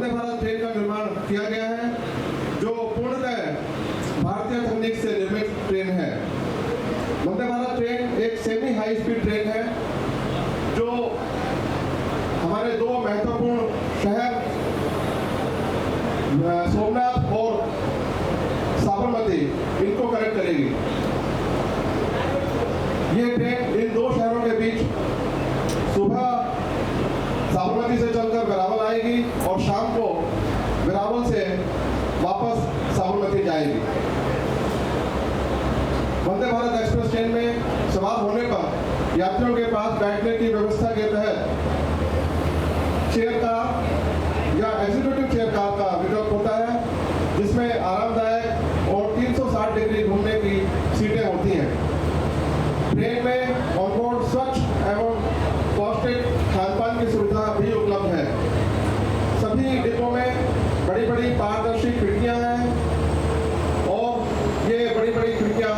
वंदे Bharat train का निर्माण किया गया है, जो पूर्णतः भारतीय तकनीक से निर्मित ट्रेन है। वंदे भारत ट्रेन एक सेमी हाई स्पीड ट्रेन है, जो हमारे दो महत्वपूर्ण शहर सोमनाथ और साबरमती, इनको कनेक्ट करेगी। ये ट्रेन इन दो शहरों साबरमती से चलकर वेरावल आएगी और शाम को वेरावल से वापस साबरमती जाएगी। वंदे भारत एक्सप्रेस ट्रेन में सवार होने पर यात्रियों के पास बैठने की व्यवस्था के तहत चेयर कार या एग्जीक्यूटिव चेयर कार का विकल्प होता है, जिसमें आरामदायक और 360 डिग्री घूमने की सीटें होती हैं। ट्रेन में बड़ी बड़ी पारदर्शी खिड़कियां हैं और ये बड़ी बड़ी खिड़कियां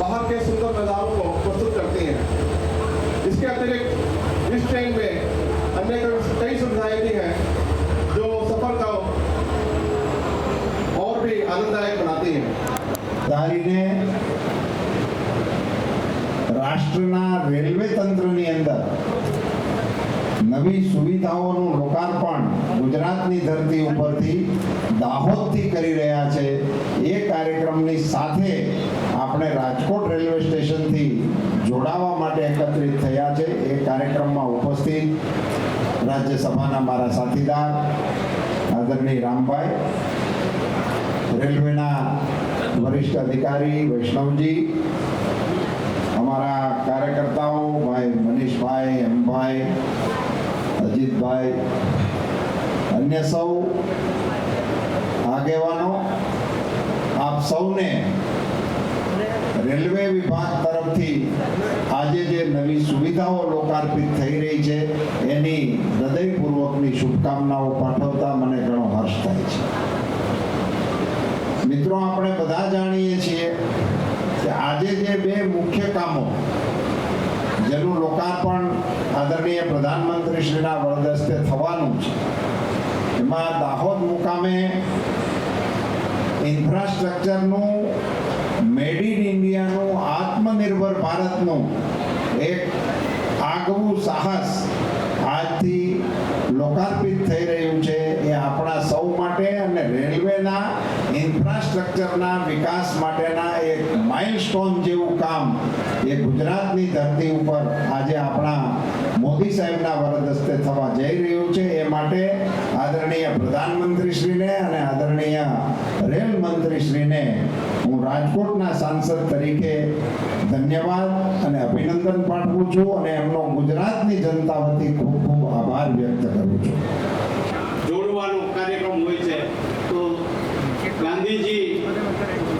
बाहर के सुंदर नज़ारों को प्रस्तुत करती हैं इसके अतिरिक्त इस ट्रेन में अन्य कई- कई सुविधाएं भी हैं जो सफर का और भी आनंददायक बनाती हैं ધારીને રાષ્ટ્રના રેલવે તંત્રની અંદર નવી સુવિધાઓનું લોકાર્પણ ગુજરાતની ધરતી ઉપરથી દાહોદથી કરી રહ્યા છે. એ કાર્યક્રમની સાથે આપણે રાજકોટ રેલવે સ્ટેશનથી જોડાવા માટે એકત્રિત થયા છે. એ કાર્યક્રમમાં ઉપસ્થિત રાજ્યસભાના મારા સાથીદાર, આદરણીય રામભાઈ, રેલવેના વરિષ્ઠ અધિકારી વૈષ્ણવજી, અમારા કાર્યકર્તાઓ, ભાઈ મનીષભાઈ, એમભાઈ, અજીતભાઈ અન્ય સૌ આગેવાનો, આપ સૌને રેલવે વિભાગ તરફથી આજે જે નવી સુવિધાઓ લોકાર્પિત થઈ રહી છે, એની હૃદયપૂર્વકની શુભકામનાઓ પાઠવતા મને ઘણો હર્ષ થાય છે. મિત્રો, આપણે બધા જાણીએ છીએ કે આજે જે બે મુખ્ય કામો જેનું લોકાર્પણ આદરણીય પ્રધાનમંત્રી શ્રીના વરદસ્તે થવાનું છે એમાં દાહોદ મુકામે ઇન્ફ્રાસ્ટ્રક્ચરનું મેડ ઇન ઇન્ડિયાનું આત્મનિર્ભર ભારતનું એક આગવું સાહસ આજથી લોકાર્પિત થઈ રહ્યું છે એ આપણા સૌ માટે અને રેલવેના ઇન્ફ્રાસ્ટ્રક્ચરના વિકાસ માટેના એક માઇલસ્ટોન જેવું કામ એ ગુજરાતની ધરતી ઉપર આજે આપણા મોદી સાહેબના વરદસ્તે થવા જઈ રહ્યું છે એ માટે આદરણીય પ્રધાનમંત્રીશ્રીને અને આદરણીય રેલ મંત્રીશ્રીને હું રાજકોટના સાંસદ તરીકે ધન્યવાદ અને અભિનંદન પાઠવું છું અને એમનો ગુજરાતની જનતા વતી ખૂબ ખૂબ આભાર વ્યક્ત કરું છું. જોડવાનો કાર્યક્રમ હોય છે. તો ગાંધીજી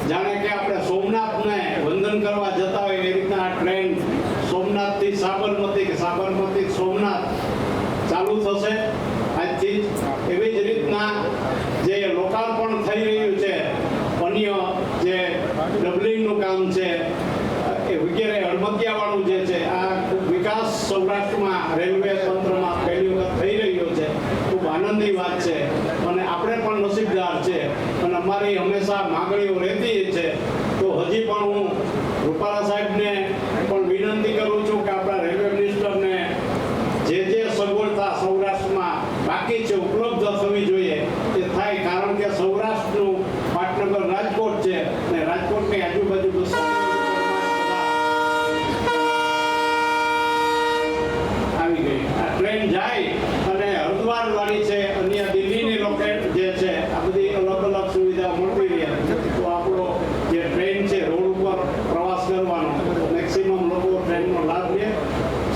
જાણે કે આપણે સોમનાથને વંદન કરવા જતા હોય એ રીતના આ ટ્રેન સોમનાથથી સાબરમતી કે સાબરમતી થશે આજથી એવી જ રીતના જે લોકાર્પણ થઈ રહ્યું છે અન્ય જે ડબલિંગનું કામ છે, એ વગેરે હળમતિયાવાળું જે છે, આ ખૂબ વિકાસ સૌરાષ્ટ્રમાં રેલવે તંત્રમાં પહેલી વખત થઈ રહ્યો છે. ખૂબ આનંદની વાત છે. અને આપણે પણ નસીબદાર છે. અને અમારી હંમેશા માગણીઓ રહેતી છે. તો હજી પણ હું રૂપાલા સાહેબને પણ વિનંતી કરું છું કે આપણા રેલવે મિનિસ્ટરને જે જે સગવડતા સૌરાષ્ટ્રમાં બાકી છે ઉપલબ્ધ થવી જોઈએ તે થાય કારણ કે સૌરાષ્ટ્રનું પાટનગર રાજકોટ છે અને રાજકોટની આજુબાજુ બસો આવી ગઈ આ ટ્રેન જાય અને હરિદ્વાર વાળી છે અન્ય દિલ્હીની લોકેટ જે છે આ બધી અલગ અલગ સુવિધા મળતી રહે તો આપણો જે ટ્રેન છે રોડ ઉપર પ્રવાસ કરવાનો મેક્સિમમ લોકો ટ્રેનનો લાભ લે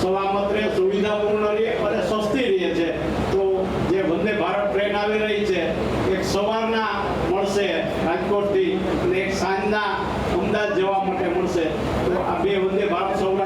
સલામત રહે સુવિધાપૂર્ણ રહે અને સસ્તી રહે છે તો જે વંદે ભારત ટ્રેન આવી રહી છે એક સવારના મળશે રાજકોટથી અને એક સાંજના અમદાવાદ જવા માટે મળશે. તો આ બે વંદે ભારત એના